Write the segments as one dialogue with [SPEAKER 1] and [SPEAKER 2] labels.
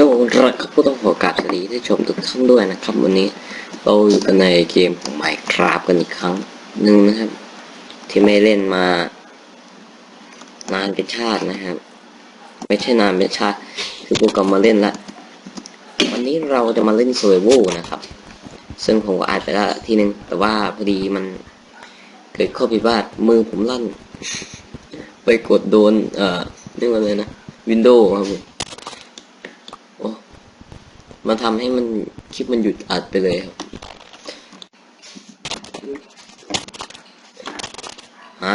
[SPEAKER 1] โยรักครับผู้ต้องขอกราบสวัสดีที่ชมทุกท่านด้วยนะครับ วันนี้เราอยู่กันในเกมของ Minecraft กันอีกครั้งหนึ่งนะครับ ที่ไม่เล่นมานานเป็นชาตินะครับ ไม่ใช่นานเป็นชาติ คือพวกกลับมาเล่นละวันนี้เราจะมาเล่น s u r v i v a l นะครับ ซึ่งผมก็อานไปแล้วทีนึง แต่ว่าพอดีมันเกิดข้อผิดพลาดมือผมลั่น ไปกดโดน เอ่อเรียกว่าเลยนะ Windows ครับผม มาทำให้มันคลิปมันหยุดอัดไปเลยครับฮะ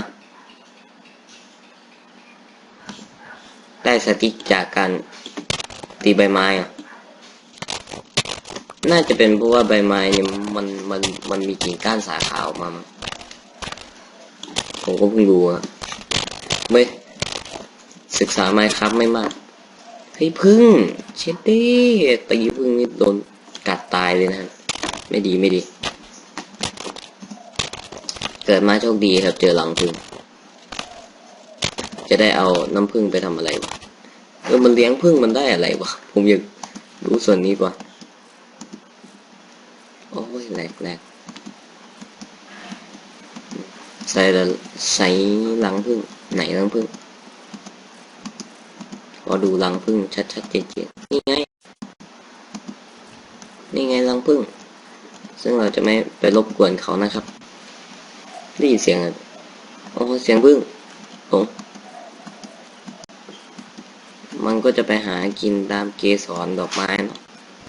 [SPEAKER 1] ได้สติกจากการตีใบไม้อะน่าจะเป็นเพราะว่าใบไม้เนี่ยมันมันมันมีกิ่งก้านสาขาออกมา ผมก็เพิ่งรู้อะไม่ศึกษาไม้ครับไม่มาก เฮ้พึ่งเช็ดเด้ตีพึ่งนี่โดนกัดตายเลยนะครับ ไม่ดีไม่ดี เกิดมาโชคดีครับเจอหลังพึ่ง จะได้เอาน้ำพึ่งไปทำอะไรวะเออมันเลี้ยงพึ่งมันได้อะไรวะ ผมอยากรู้ส่วนนี้กว่า โอ้ยแหลกแหลกใส่ละใส่หลังพึ่งไหนหลังพึ่ง ขอดูรังพึ่งชัดๆเจนๆนี่ไง นี่ไงรังพึ่ง ซึ่งเราจะไม่ไปรบกวนเขานะครับได้ยินเสียงอ๋อเสียงพึ่งผมมันก็จะไปหากินตามเกสรดอกไม้เนาะ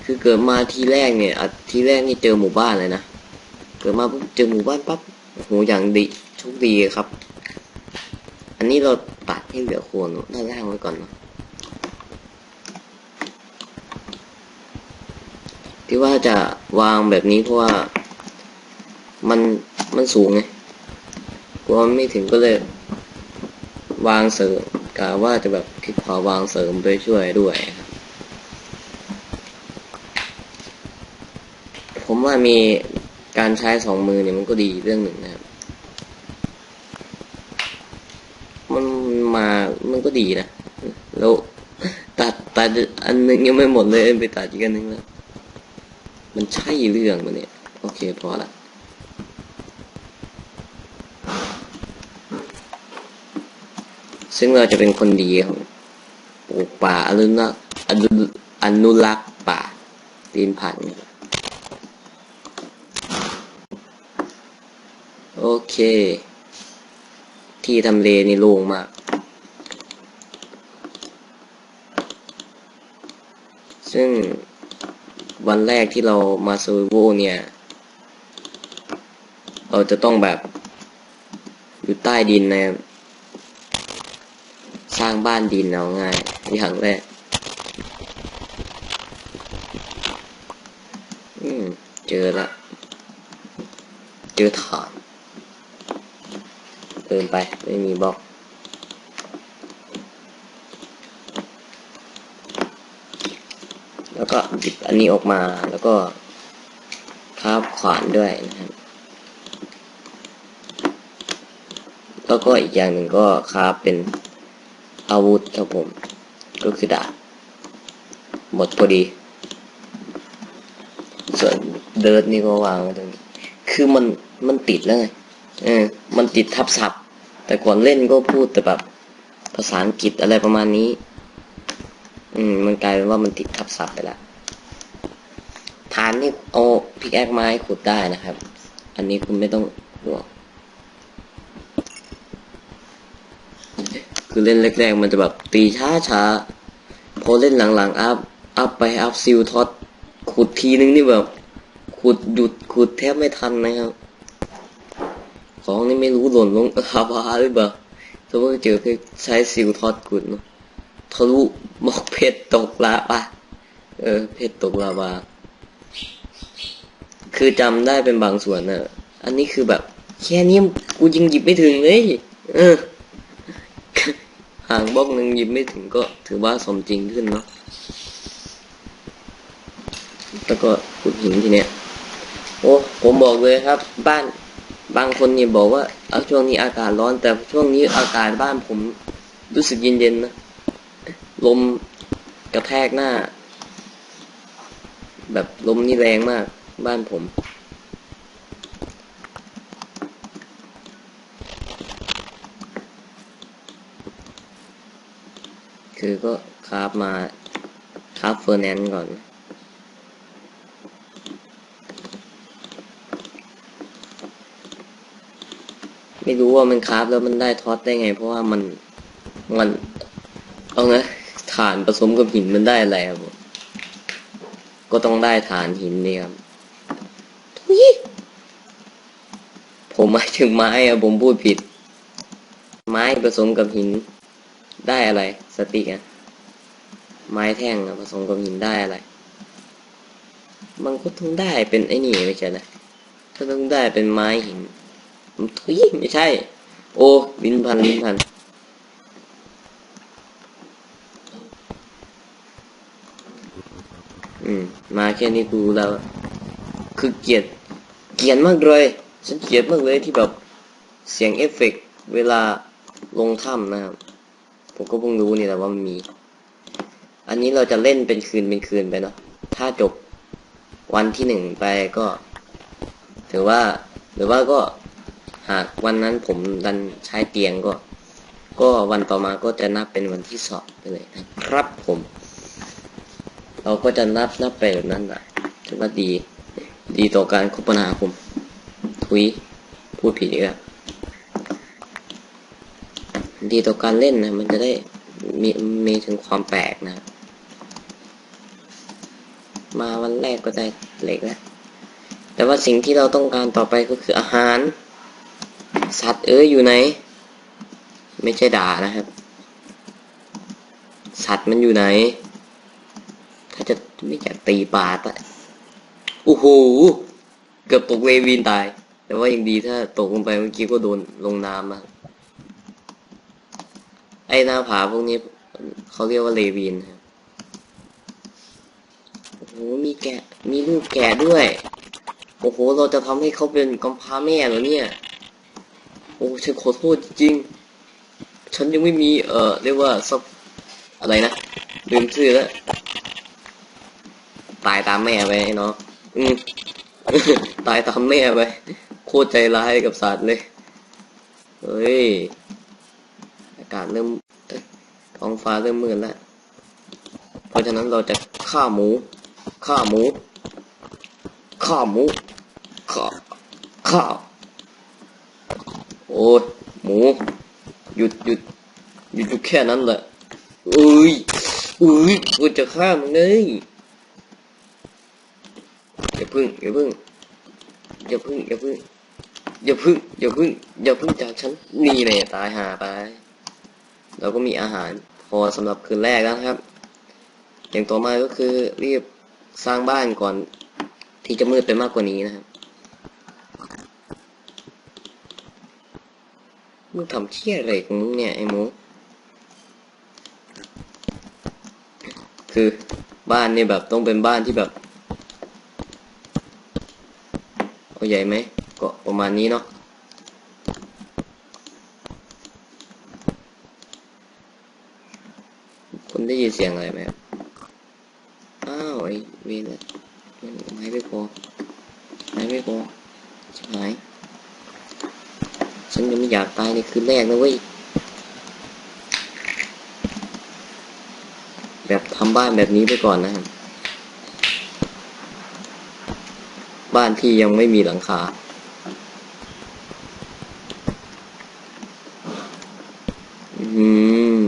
[SPEAKER 1] คือเกิดมาทีแรกเนี่ยทีแรกนี่เจอหมู่บ้านเลยนะ เกิดมาปุ๊บเจอหมู่บ้านปั๊บโอ้โหอย่างดีโชคดีครับ อันนี้เราตัดให้เหลือโคนด้านล่างไว้ก่อนเนาะ ที่ว่าจะวางแบบนี้เพราะว่ามันมันสูงไงกลัวมันไม่ถึงก็เลย วางเสริมกะว่าจะแบบคิดขอวางเสริมไปช่วยด้วยครับผมว่ามีการใช้สองมือเนี่ยมันก็ดีเรื่องหนึ่งนะครับ มันมามันก็ดีนะ แล้วตัดตัดอันหนึงยังไม่หมดเลยไปตัดอีกอันหนึงแล้ว มันใช่เรื่องมันเนี่ย โอเคพอละซึ่งเราจะเป็นคนดีของปลูกป่าอนุรักษ์อนุอนุรักษ์ป่าตีนผันโอเค ที่ทำเลนี่โล่งมากซึ่ง วันแรกที่เรามาซูโวเนี่ย เราจะต้องแบบ อยู่ใต้ดินนะครับสร้างบ้านดินเอาง่ายอย่างแรกอืมเจอละ เจอฐานเดินไปไม่มีบล็อก แล้วก็หยิบอันนี้ออกมาแล้วก็คาบขวานด้วยนะครับแล้วก็อีกอย่างหนึ่งก็คาบเป็นอาวุธครับผม ก็คือดาบหมดพอดี ส่วนเดิร์ดนี่ก็วางไว้ตรงนี้ คือมันมันติดแล้วไงเออมันติดทับศัพท์ แต่ก่อนเล่นก็พูดแต่แบบภาษาอังกฤษอะไรประมาณนี้ อืม มันกลายเป็นว่ามันติดทับศัพท์ไปแล้วฐานนี่เอาพิกแอคไม้ขุดได้นะครับ อันนี้คุณไม่ต้องห่วงคือเล่นแรกๆมันจะแบบตีช้าช้าๆพอเล่นหลังๆอัพอัพไปอัพซิลท็อตขุดทีนึงนี่แบบ ขุดหยุดขุดแทบไม่ทันนะครับ ของนี่ไม่รู้หล่นลงฮาบาหรือเปล่าถ้าว่าเจอเพชรใช้ซิลท็อตขุดเนาะ ทะลุบอกเพชรตกลาบะเออ เพชรตกลาบาคือจำได้เป็นบางส่วนนะอันนี้คือแบบ แค่นี้กูยังหยิบไม่ถึงเลยเออห่างบล็อกหนึ่งหยิบไม่ถึงก็ถือว่าสมจริงขึ้นเนาะแล้วก็ขุดหินทีเนี้ยโอ้ผมบอกเลยครับ บ้านบางคนเนี่ยบอกว่า เอาช่วงนี้อากาศร้อน แต่ช่วงนี้อากาศบ้านผมรู้สึกเย็นๆนะ ลมกระแทกหน้า แบบลมนี่แรงมาก บ้านผมคือก็คราฟมาคราฟเฟอร์แนนซ์ก่อน ไม่รู้ว่ามันคราฟแล้วมันได้ท็อตได้ไง เพราะว่ามันมันเอาไง ฐานผสมกับหินมันได้อะไรครับผมก็ต้องได้ฐานหินนี่ครับทุยผมหมายถึงไม้อะผมพูดผิด ไม้ผสมกับหินได้อะไร สติอะไม้แท่งอะผสมกับหินได้อะไร มันก็ต้องได้เป็นไอ้นี่ไม่ใช่เหรอก็ต้องได้เป็นไม้หินทุยไม่ใช่ โอ้ลิ้นพันลิ้นพัน อืม มา แค่นี้กูแล้ว คือเกลียดเกลียดมากเลย ฉันเกลียดมากเลยที่แบบเสียงเอฟเฟกต์เวลาลงถ้ำนะครับ ผมก็เพิ่งรู้นี่แหละว่ามันมี อันนี้เราจะเล่นเป็นคืนเป็นคืนไปเนาะ ถ้าจบวันที่หนึ่งไปก็ ถือว่า หรือว่าก็หากวันนั้นผมดันใช้เตียงก็ ก็วันต่อมาก็จะนับเป็นวันที่สอบไปเลยนะครับผม เราก็จะนับนับไปแบบนั้นแหละถือว่าดี ดีต่อการคบนาคมทุยพูดผิดอีกแล้วดีต่อการเล่นนะ มันจะได้มีมีถึงความแปลกนะ มาวันแรกก็ได้เหล็กแล้ว แต่ว่าสิ่งที่เราต้องการต่อไปก็คืออาหาร สัตว์เอ้ยอยู่ไหน ไม่ใช่ด่านะครับ สัตว์มันอยู่ไหน ถ้าจะไม่อยากตีปลาตะโอ้โหเกือบตกเววีนตาย แต่ว่ายังดีถ้าตกลงไปเมื่อกี้ก็โดนลงน้ำมาไอ้หน้าผาพวกนี้เขาเรียกว่าเลวีนครับโอ้โหมีแกะมีลูกแกะด้วย โอ้โห เราจะทำให้เขาเป็นกำพร้าแม่เหรอเนี่ย โอ้ฉันขอโทษจริงๆฉันยังไม่มี เอ่อ เรียกว่าซับอะไรนะลืมชื่อแล้ว ตายตามแม่ไปเนาะอืมตายตามแม่ไปโคตรใจร้ายกับสัตว์เลย เฮ้ย อากาศเริ่มท้องฟ้าเริ่มมืดแล้ว เพราะฉะนั้นเราจะฆ่าหมู ฆ่าหมู ฆ่าหมู ฆ่า ฆ่า โอ้ยหมู หยุดหยุดหยุดอยู่แค่นั้นแหละเอ้ยเอ้ยกูจะฆ่ามึงเลย พึ่งอย่าพึ่งอย่าพึ่งอย่าพึ่งอย่าพึ่งอย่าพึ่งอย่าพึ่งจากฉันนี่เลยตายหาไปเราก็มีอาหารพอสำหรับคืนแรกแล้วครับ อย่างต่อมาก็คือรีบสร้างบ้านก่อนที่จะมืดไปมากกว่านี้นะครับมึงทำเชี่ยอะไรของมึงเนี่ยไอ้หมูคือบ้านเนี่ยแบบต้องเป็นบ้านที่แบบ เอาใหญ่ไหมก็ประมาณนี้เนาะคุณได้ยินเสียงอะไรไหมครับอ้าวไอ้เวรเลยไม้ไม่พอไม้ไม่พอชิบหายฉันยังไม่อยากตายในคืนแรกนะเว้ยแบบทำบ้านแบบนี้ไปก่อนนะครับ บ้านที่ยังไม่มีหลังคา อืม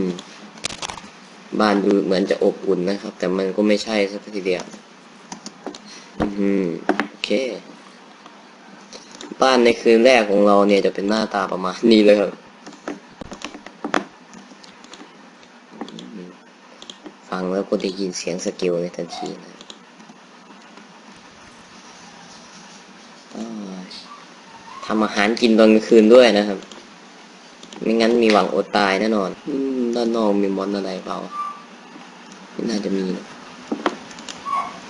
[SPEAKER 1] บ้านดูเหมือนจะอบอุ่นนะครับ แต่มันก็ไม่ใช่สักทีเดียว อืม โอเค บ้านในคืนแรกของเราเนี่ยจะเป็นหน้าตาประมาณนี้เลยครับฟังแล้วก็ได้ยินเสียงสกิลในทันทีนะอ้าวทำอาหารกินตอนกลางคืนด้วยนะครับ ไม่งั้นมีหวังอดตายแน่นอนอด้านนอกมีมอนอะไรเปล่าไม่น่าจะมีนะ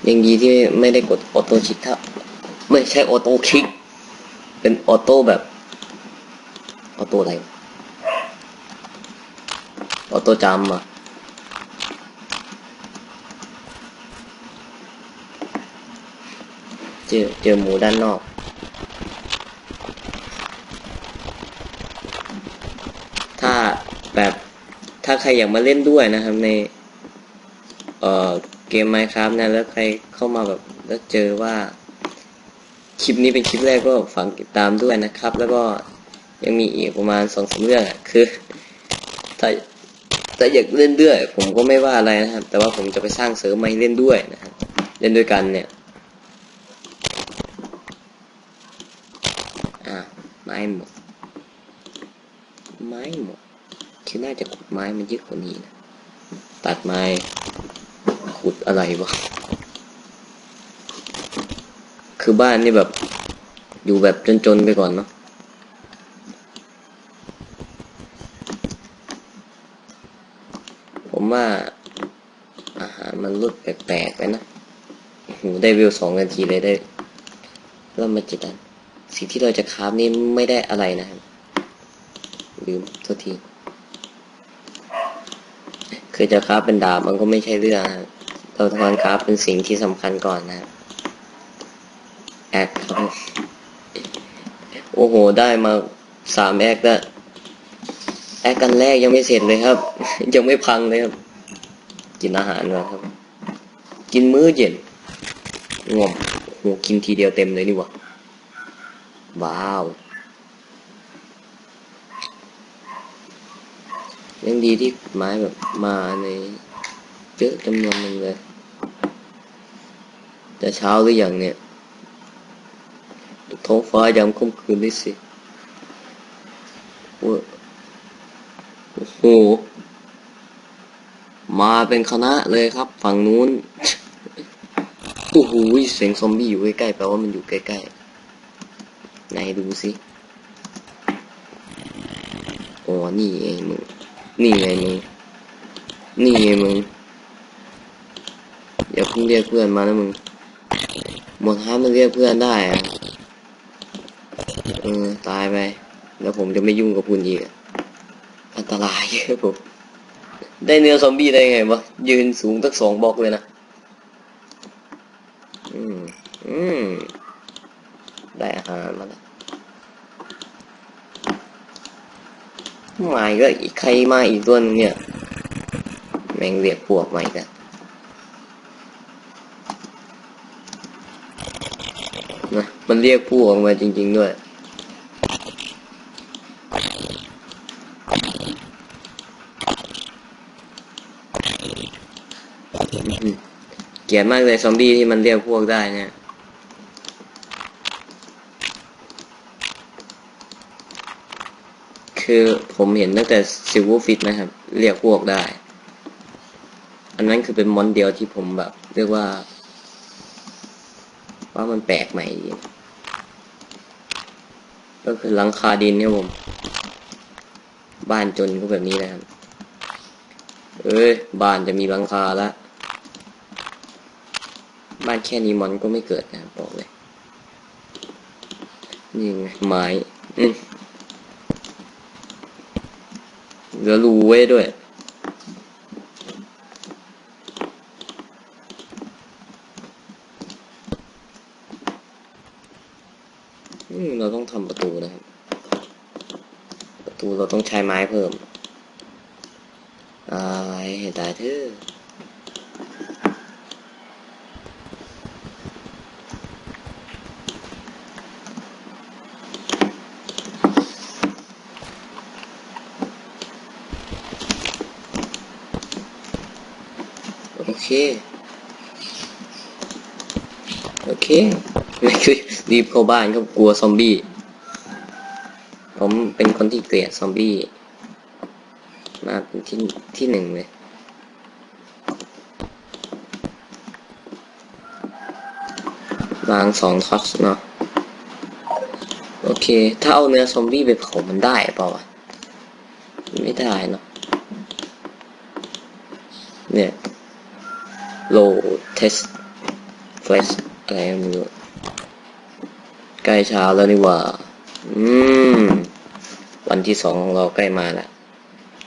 [SPEAKER 1] ยังดีที่ไม่ได้กดออโต้ชิคถ้าไม่ใช่ออโต้คลิก เป็นออโต้แบบออโต้อะไรออโต้จำอะอเจอหมูด้านนอก ถ้าแบบถ้า ใครอยากมาเล่นด้วยนะครับในเอ่อเกม Minecraft นะแล้วใครเข้ามาแบบแล้วเจอว่าคลิปนี้เป็นคลิปแรกก็ฝากติดตามด้วยนะครับ แล้วก็ยังมีอีกประมาณสองสามเรื่องอะคือถ้าถ้าอยากเล่นด้วย ผมก็ไม่ว่าอะไรนะครับ แต่ว่าผมจะไปสร้างเสริมมาให้เล่นด้วยนะครับเล่นด้วยกันเนี่ยอ่าไม้หมดไม้หมด คือน่าจะขุดไม้มันเยอะกว่านี้นะ ตัดไม้ขุดอะไรวะ คือบ้านนี่แบบ อยู่แบบจนๆไปก่อนเนาะผมว่าอาหารมันลดแปลกๆไปนะโหได้วิวสองนาทีเลยได้เริ่มมาจิตันสิ่งที่เราจะคราฟนี่ไม่ได้อะไรนะครับลืมโทษที คือจะคราฟเป็นดาบมันก็ไม่ใช่เรื่องเราทำการคราฟเป็นสิ่งที่สำคัญก่อนนะแอคครับโอ้โห ได้มาสามแอคแล้วแอคกันแรกยังไม่เสร็จเลยครับ ยังไม่พังเลยครับ กินอาหารก่อนครับ กินมื้อเย็นงอมโหกินทีเดียวเต็มเลยนี่ว่าว้าว ยังดีที่ไม้แบบมาในเยอะจำนวนหนึ่งเลย จะเช้าหรือยังเนี่ยท้องฟ้ายามค่ำคืนด้วยสิโอ้โห มาเป็นคณะเลยครับ ฝั่งนู้น โอ้โหเสียงซอมบี้อยู่ใกล้ๆแปลว่ามันอยู่ใกล้ๆ ไหนดูสิ อ๋อ นี่ไงมึง นี่ไงมึง นี่ไงมึง อย่าเพิ่งเรียกเพื่อนมานะมึง หมดท้ามันเรียกเพื่อนได้อะเออตายไป แล้วผมจะไม่ยุ่งกับคุณอีก อันตรายเยอะผม ได้เนื้อซอมบี้ได้ไงวะ ยืนสูงตั้งสองบล็อกเลยนะ อืม อืม ได้อาหารมาแล้ว มาอีกแล้วอีกใครมาอีกตัวนึงเนี่ย แม่งเรียกพวกมาอีกแล้วนะมันเรียกพวกมาจริง ๆ ด้วยเกลียดมากเลยซอมบี้ที่มันเรียกพวกได้เนี่ย คือผมเห็นตั้งแต่ซิลเวอร์ฟิตนะครับ เรียกพวกได้ อันนั้นคือเป็นมอนเดียวที่ผมแบบ เรียกว่า ว่ามันแปลกใหม่ ก็คือหลังคาดินเนี่ยผม บ้านจนก็แบบนี้นะครับ เอ้ย บ้านจะมีหลังคาละบ้านแค่นี้มอนก็ไม่เกิดนะบอกเลย นี่ไงไม้อืมเห ลือรูไว้ด้วยอืมเราต้องทำประตูนะครับ ประตูเราต้องใช้ไม้เพิ่ม อ่ายตายเถอะ เค โอเคไม่คือรีบเข้าบ้านก็กลัวซอมบี้ ผมเป็นคนที่เกลียดซอมบี้ มาเป็นที่ที่หนึ่งเลยวางสองท็อตเนาะโอเค ถ้าเอาเนื้อซอมบี้ไปเผามันได้เปล่าวะไม่ได้เนาะเนี่ย low test flash อะไรไม่รู้ใกล้เช้าแล้วนี่หว่าอืม วันที่สองของเราใกล้มาแล้ว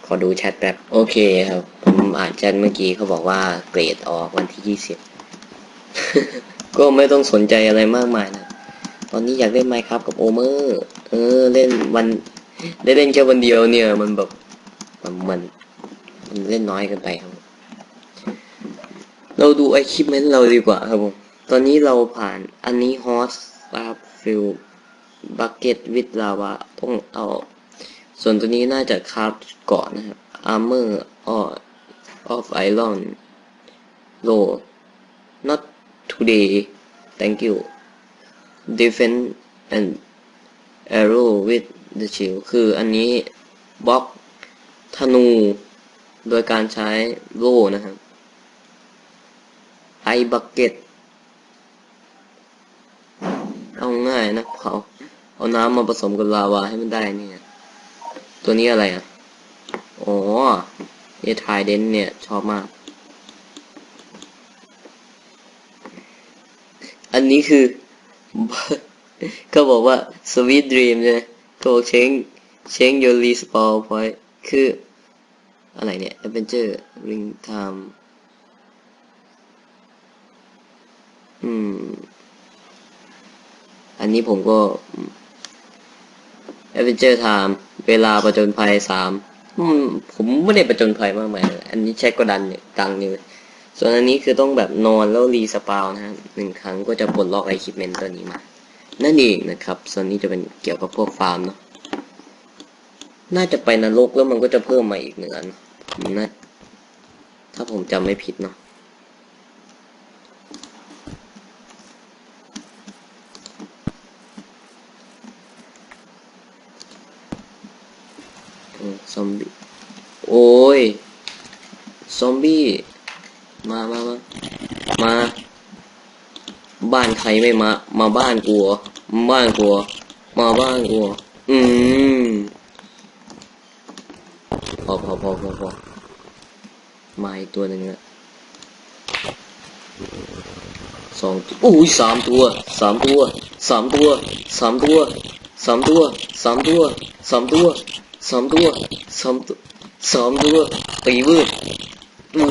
[SPEAKER 1] ขอดูแชทแป๊บ โอเคครับ ผมอ่านแชทเมื่อกี้เขาบอกว่าเกรดออกวันที่ยี่สิบก็ไม่ต้องสนใจอะไรมากมายนะ ตอนนี้อยากเล่นไมค์ครับกับโอเมอร์ เออ เล่นวัน ได้เล่นแค่วันเดียวเนี่ย มันแบบ มันมันมันเล่นน้อยเกินไปครับ เราดูไอคิปเมนต์เราดีกว่าครับผม ตอนนี้เราผ่านอันนี้ฮอสครับฟิลบักเก็ตวิดลาวาต้องเอา ส่วนตัวนี้น่าจะคราฟก่อนนะครับ armor or of iron low not today thank you defense and arrow with the shield คืออันนี้บล็อกธนู โดยการใช้โล่นะครับ ไอบักเก็ตเอาง่ายนะเผาเอาน้ำมาผสมกับลาวาให้มันได้เนี่ย ตัวนี้อะไรอะอ๋อเอทายเดนเนี่ย ชอบมาก อันนี้คือ เขาบอกว่า sweet dream ใช่ไหมเขาบอกเชงเชง your respawn point คือ อะไรเนี่ย adventure ring time อืม อันนี้ผมก็ adventure time เวลาประจนภัยสามผมไม่ได้ประจนภัยมากมายอันนี้ใช้กดดันเนี่ยตังนี่เลยส่วนอันนี้คือต้องแบบนอนแล้วรีสปาวนะฮะหนึ่งครั้งก็จะปลดล็อกไอคิปเมนตัวนี้มา นั่นเองนะครับ ส่วนนี้จะเป็นเกี่ยวกับพวกฟาร์มเนาะน่าจะไปนรกแล้วมันก็จะเพิ่มมาอีกหนึ่งอันนะ ถ้าผมจำไม่ผิดเนาะ ซอมบี้ โอ้ย ซอมบี้ มามามามา บ้านใครไม่มา มาบ้านกูเหรอบ้านกูเหรอมาบ้านกูเหรออืมพอพอพอพอพอมาอีกตัวหนึ่งอะสองอุ้ยสามตัวสามตัวสามตัวสามตัวสามตัวสามตัวสามตัว สามตัวสามตัวสามตัวตีวืดตัว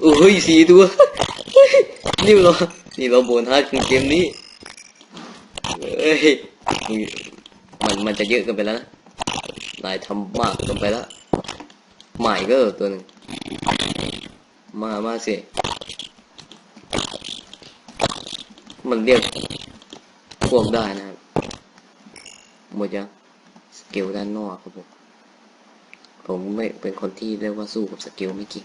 [SPEAKER 1] โอ้ยสีตัวนี่เรานี่เราโบนฮาร์ดของเกมนี้เอ้ยมันมันจะเยอะเกินไปแล้วนะนายทำมากเกินไปแล้วใหม่ก็ตัวหนึ่งมามาสิมันเรียกพวกได้นะครับหมดยัง สกิลด้านนอกครับผม ผมไม่เป็นคนที่เรียกว่าสู้กับสกิลไม่เก่ง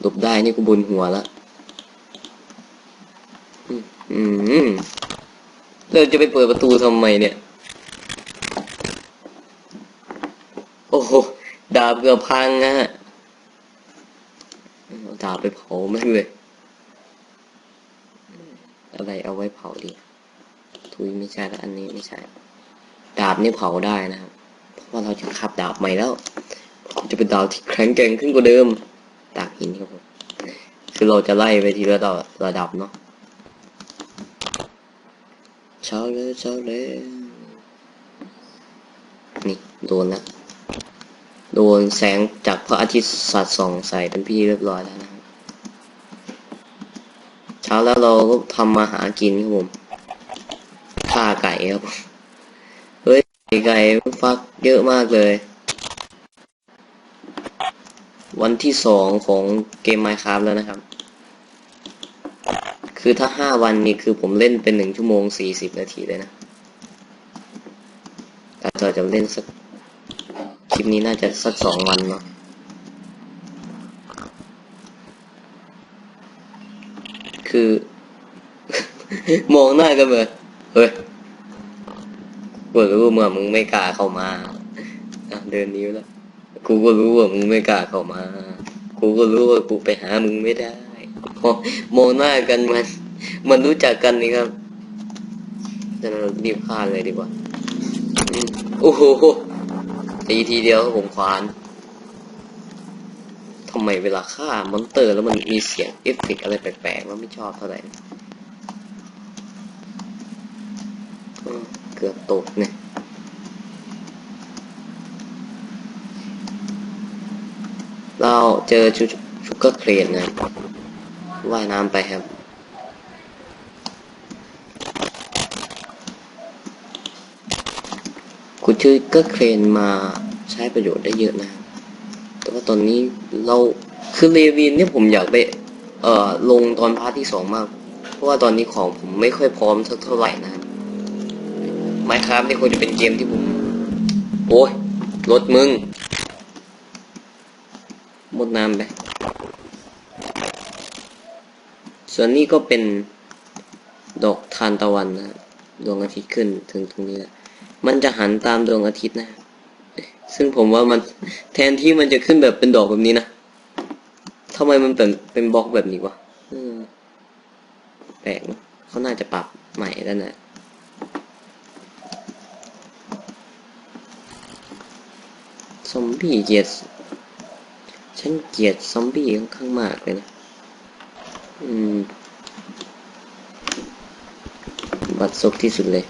[SPEAKER 1] หลบได้นี่กูบนหัวละอืมอมเราจะไปเปิดประตูทำไมเนี่ย โอ้โห ดาบเกือบพังนะฮะเอาดาบไปเผาแม่งเลย อะไรเอาไว้เผาดี ทุยไม่ใช่แล้วอันนี้ไม่ใช่าบนี่เผาได้นะครับ เพราะว่าเราจะขับดาบใหม่แล้ว จะเป็นดาบที่แข็งแกร่งขึ้นกว่าเดิม ดาบหินครับผม คือเราจะไล่ไปทีละระดับระดับเนาะเช้าเลยเช้าเลยนี่โดนล้วโดนแสงจากพระอาทิตย์สาดส่องใส่เป็นพี่เรียบร้อยแล้วนะครับเช้าแล้วเราก็ทำมาหากินครับผมฆ่าไก่ครับ ฮ้ยไก่ฟักเยอะมากเลย วันที่สองของเกม Minecraft แล้วนะครับ คือถ้าห้าวันนี่คือผมเล่นเป็นหนึ่งชั่วโมงสี่สิบนาทีเลยนะแต่เราจะเล่นสักคลิปนี้น่าจะสักสองวันเนาะคือ มองหน้ากันเลยเฮ้ย กูรู้ว่ามึงไม่กล้าเข้ามาเดินนิ้วแล้วกูก็รู้ว่ามึงไม่กล้าเข้ามา กูก็รู้ว่ากูไปหามึงไม่ได้มองหน้ากันมัน มันรู้จักกันนี่ครับจะรีบฆ่าเลยดีกว่าโอ้โหตีทีเดียวผมควานทำไมเวลาฆ่ามอนเตอร์แล้วมันมีเสียงเอฟเฟกอะไรแปลกๆว่าไม่ชอบเท่าไหร่ เกือบตกเนี่ยเราเจอชุชุกเกอร์เครนนะว่ายน้ำไปครับ คุณชื่เกอร์เครนมาใช้ประโยชน์ได้เยอะนะ แต่ว่าตอนนี้เราคือเลวินเนี่ยผมอยากไปเอ่อลงตอนพาร์ทที่สองมาก เพราะว่าตอนนี้ของผมไม่ค่อยพร้อมเท่าไหร่นะครับ ไมครับนี่ควรจะเป็นเกมที่ผม โอ้ยรถมึงหมดน้ำไป ส่วนนี้ก็เป็นดอกทานตะวันนะดวงอาทิตย์ขึ้นถึงตรงนี้แหล้วมันจะหันตามดวงอาทิตย์นะ ซึ่งผมว่ามันแทนที่มันจะขึ้นแบบเป็นดอกแบบนี้นะทำไมมันเป็นเป็นบล็อกแบบนี้วะแปลกเนอะเขาน่าจะปรับใหม่แล้วนะ ซอมบี้เกลียด ฉันเกลียดซอมบี้ค่อนข้างมากเลยนะ อืม บัดซกที่สุดเลย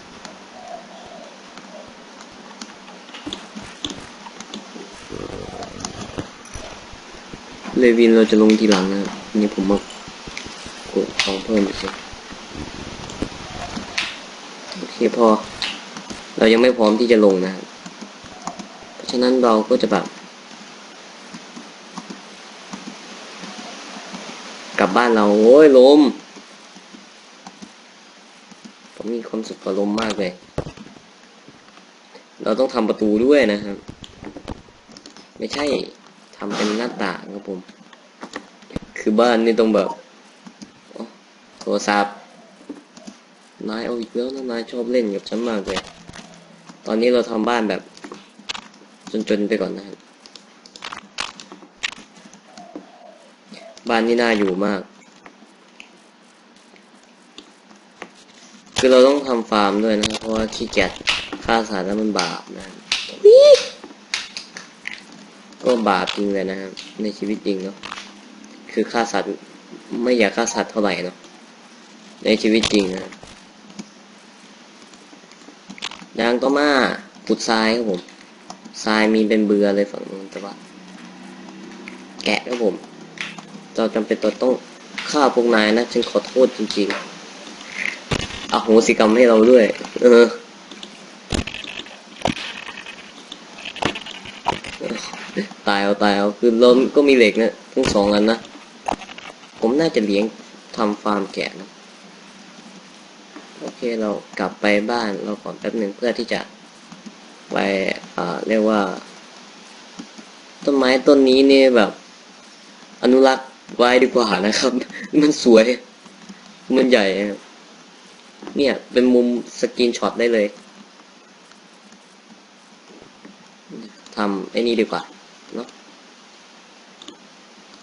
[SPEAKER 1] เลวินเราจะลงทีหลังนะครับนี่ผมมากดของเพิ่มอีกสิโอเคพอ เรายังไม่พร้อมที่จะลงนะครับเพราะ ฉะนั้นเราก็จะแบบกลับบ้านเรา โอ้ยลม ผมมีความสุขกับลมมากเลย เราต้องทำประตูด้วยนะครับ ไม่ใช่ทำเป็นหน้าต่างครับผม คือบ้านนี่ต้องแบบโทรศัพท์นายเอาอีกแล้วนะนายชอบเล่นกับฉันมากเลย ตอนนี้เราทำบ้านแบบ จนๆไปก่อนนะครับ บ้านนี่น่าอยู่มาก คือเราต้องทำฟาร์มด้วยนะครับเพราะว่าขี้เกียจฆ่าสัตว์แล้วมันบาปนะก็บาปจริงเลยนะครับ ในชีวิตจริงเนาะคือฆ่าสัตว์ไม่อยากฆ่าสัตว์เท่าไหร่เนาะในชีวิตจริงนะยางก็มาขุดทรายครับผม ทรายมีเป็นเบือเลยฝั่งนู้นแต่ว่า แกะครับผม เราจำเป็นต้องต้องฆ่าพวกนายนะ ฉันขอโทษจริงๆอโหสิกรรมให้เราด้วย เออตายเอาตายเอาคือเราก็มีเหล็กนะทั้งสองอันนะ ผมน่าจะเลี้ยงทำฟาร์มแกะนะโอเคเรากลับไปบ้านเราก่อนแป๊บหนึ่งเพื่อที่จะไป เรียกว่า ต้นไม้ต้นนี้เนี่ยแบบ อนุรักษ์ไว้ดีกว่านะครับ มันสวย มันใหญ่ เนี่ย เป็นมุมสกรีนช็อตได้เลยทำไอ้นี่ดีกว่าเนาะ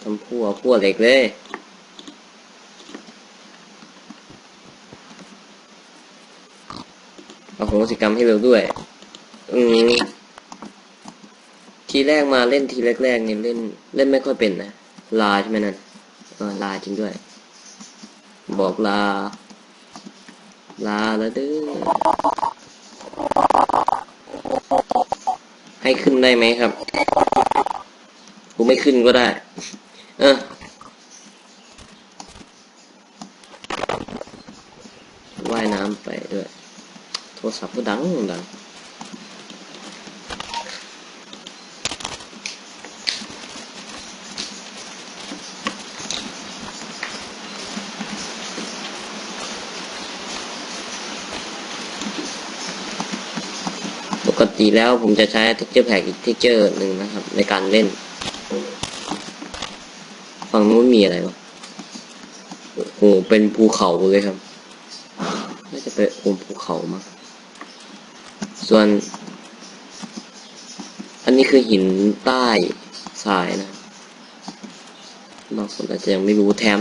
[SPEAKER 1] ทำพั่วพั่วเหล็กเลยเอาโหสิกรรมให้เร็วด้วย อืม ทีแรกมาเล่นทีแรกๆเนี่ยเล่นเล่นไม่ค่อยเป็นนะลาใช่ไหมนั่นลาจริงด้วย บอกลา ลาแล้วเด้อให้ขึ้นได้ไหมครับกูไม่ขึ้นก็ได้ เออว่ายน้ำไปด้วย โทรศัพท์ก็ดังดัง ติแล้วผมจะใช้ texture pack อีก texture หนึ่งนะครับ ในการเล่น ฝั่งนู้นมีอะไรวะโอ้โหเป็นภูเขาเลยครับน่าจะเป็นภูภูเขามั้งส่วน อันนี้คือหินใต้ทรายนะบางคนอาจจะยังไม่รู้แถม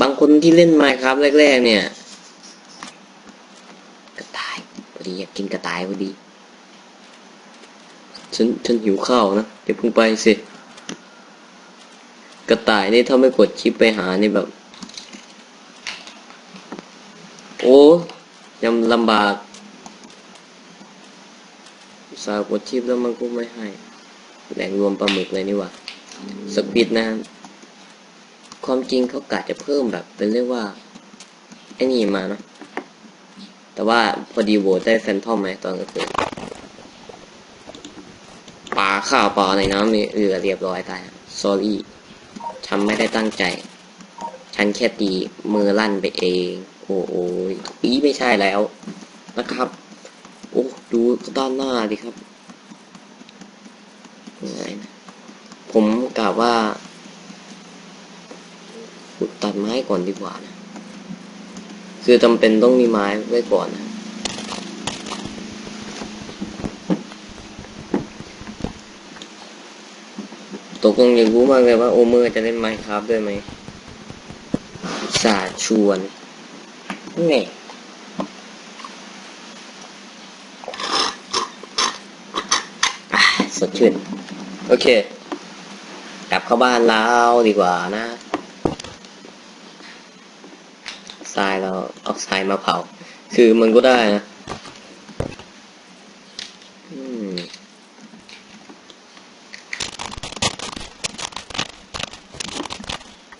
[SPEAKER 1] บางคนที่เล่น Minecraft แรก ๆ เนี่ย กระต่ายพอดีอยากกินกระต่ายพอดี ฉันฉันหิวข้าวนะเดี๋ยวเพิ่งไปสิ กระต่ายนี่ถ้าไม่กดชิปไปหานี่แบบ โอ้ยังลำบาก สาห์กดชิปแล้วมันก็ไม่ให้ แหล่งรวมปลาหมึกเลยนี่หว่าสควิดนะ ความจริงเขากะจะเพิ่มแบบ เป็นเรียกว่า ไอ้นี่มาเนาะแต่ว่าพอดีโหวตได้แฟนทอมไหมตอนกลางคืน ข่าวปล่าในน้ำมีเรือเรียบร้อยตาย sorry ฉันไม่ได้ตั้งใจ ฉันแค่ตีมือลั่นไปเอง โอ้โหอีไม่ใช่แล้วนะครับ โอ้ดูด้านหน้าดิครับยังไงนะผมกล่าวว่าขุดตัดไม้ก่อนดีกว่านะ คือจำเป็นต้องมีไม้ไว้ก่อนนะ ตกล งอยากรู้มากเลยว่าโอเมอร์จะเล่นไมค์ครับด้วยไหมสาชวนไงอ่สดชื่น โอเค กลับเข้าบ้านแล้วดีกว่านะทรายเราเอาทรายมาเผา คือมันก็ได้นะอืม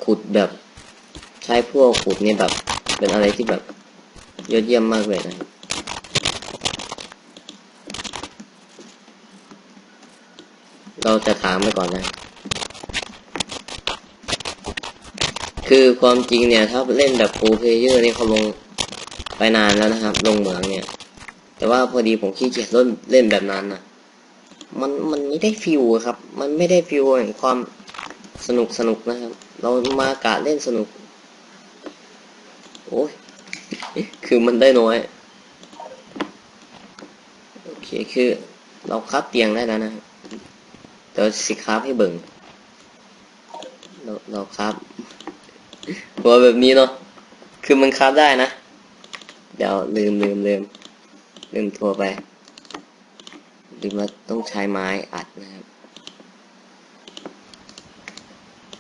[SPEAKER 1] ขุดแบบใช้ พวกขุดเนี่ยแบบ เป็นอะไรที่แบบยอดเยี่ยมมากเลยนะเราจะถามไปก่อนนะ คือความจริงเนี่ย ถ้าเล่นแบบ full player นี่เขาลงไปนานแล้วนะครับ ลงเหมืองเนี่ย แต่ว่าพอดีผมขี้เกียจเล่นเล่นแบบนั้นนะมันมันไม่ได้ฟิลอะครับ มันไม่ได้ฟิลแห่งความสนุกสนุกนะครับ เรามากะเล่นสนุก โอ้ยคือมันได้น้อย โอเคคือเราคับเตียงได้แล้วนะครับเดี๋ยวสิครับให้เบิ่งเราเราครับตัวแบบนี้เนาะคือมันครับได้นะ เดี๋ยวลืมลืมลืมลืมทัวไปลืมว่าต้องใช้ไม้อัดนะครับ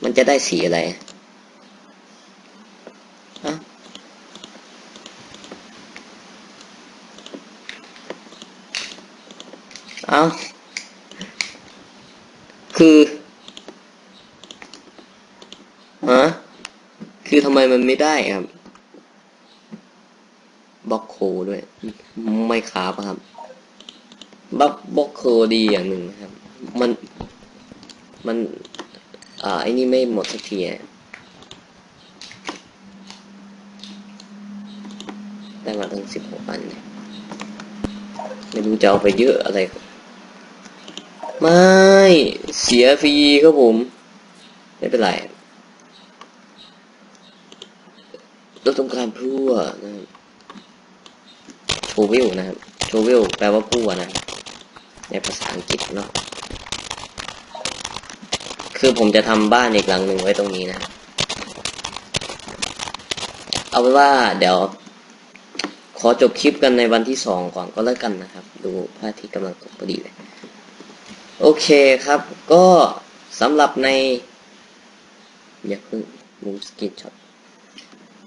[SPEAKER 1] มันจะได้สีอะไร เอาคือฮะคือทำไมมันไม่ได้ครับบล็อกโคด้วย ไม่ครับครับบล็อกบล็อกโคดีอย่างหนึ่งครับ มันมัน อ่าไอ้นี่ไม่หมดสักทีอะได้มาตั้งสิบหกอันเนี่ยไม่รู้จะเอาไปเยอะอะไร ไม่ เสียฟรีครับผม ไม่เป็นไรเราต้องการพลั่วนะโชวิลนะครับโชวิลแปลว่าพลั่วนะ ในภาษาอังกฤษเนาะคือผมจะทำบ้านอีกหลังหนึ่งไว้ตรงนี้นะ เอาไว้ว่าเดี๋ยว ขอจบคลิปกันในวันที่สองก่อนก็แล้วกันนะครับ ดูพระอาทิตย์กำลังตกพอดีเลย โอเคครับ ก็สำหรับใน อย่าเพิ่งมูสกินช็อต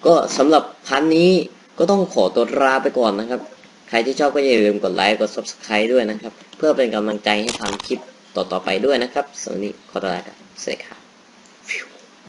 [SPEAKER 1] ก็สำหรับพันนี้ก็ต้องขอตัวลาไปก่อนนะครับ ใครที่ชอบก็อย่าลืมกดไลค์กด subscribe ด้วยนะครับ เพื่อเป็นกำลังใจให้ทำคลิปต่อๆไปด้วยนะครับสำหรับวันนี้ขอตัวลาครับสวัสดีครับ